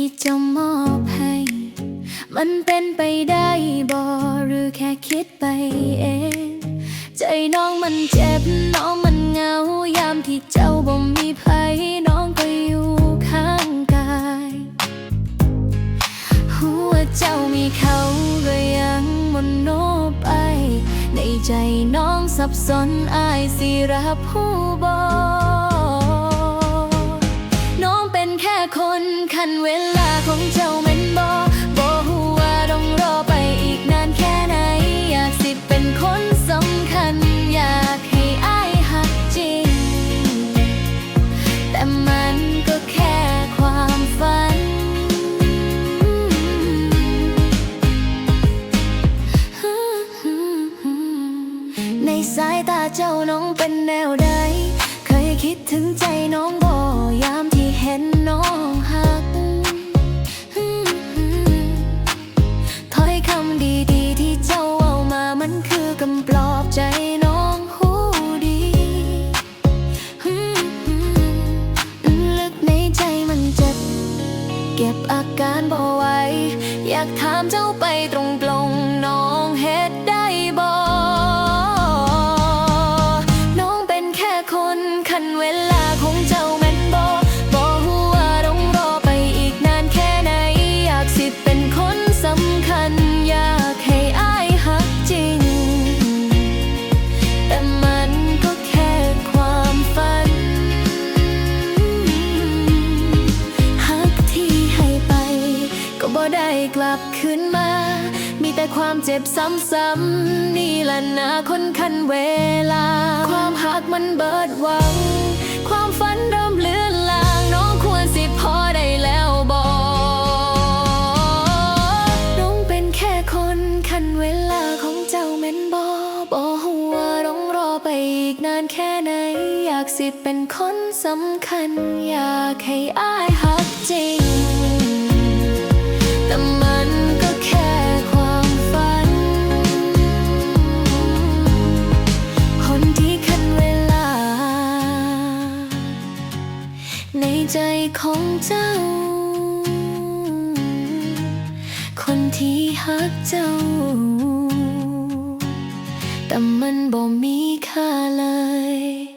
ที่จะมอบให้ มันเป็นไปได้บ่หรือแค่คิดไปเอง ใจน้องมันเจ็บน้องมันเหงายามที่เจ้าบ่มีภัยน้องก็อยู่ข้างกาย หัวเจ้ามีเขาก็ยังมโนไป ในใจน้องสับสนอายสิรับผู้บอน้ นคันเวลาของเจ้าแม่นบอบอหัวาต้องรอไปอีกนานแค่ไหน อยากสิเป็นคนสำคัญ อยากให้อายหักจริง แต่มันก็แค่ความฝัน ในสายตาเจ้าน้องเป็นแนวใด เคยคิดถึงใจน้อง เก็บอาการบ่ไหวอยากถามเจ้าไปตรงปลงน้องเฮ็ดได้ กลับคืนมา มีแต่ความเจ็บซ้ำๆนี่แหละนะคนคันเวลา ความหักมันเบิดหวัง ความฝันเริ่มเลือนลางน้องควรสิพอได้แล้วบอกน้องเป็นแค่คนคันเวลาของเจ้าแม่นบอบอหัวาต้องรอไปอีกนานแค่ไหน อยากสิเป็นคนสำคัญ อยากให้อาย ใจของเจ้า คนที่หักเจ้า แต่มันบ่มีค่าเลย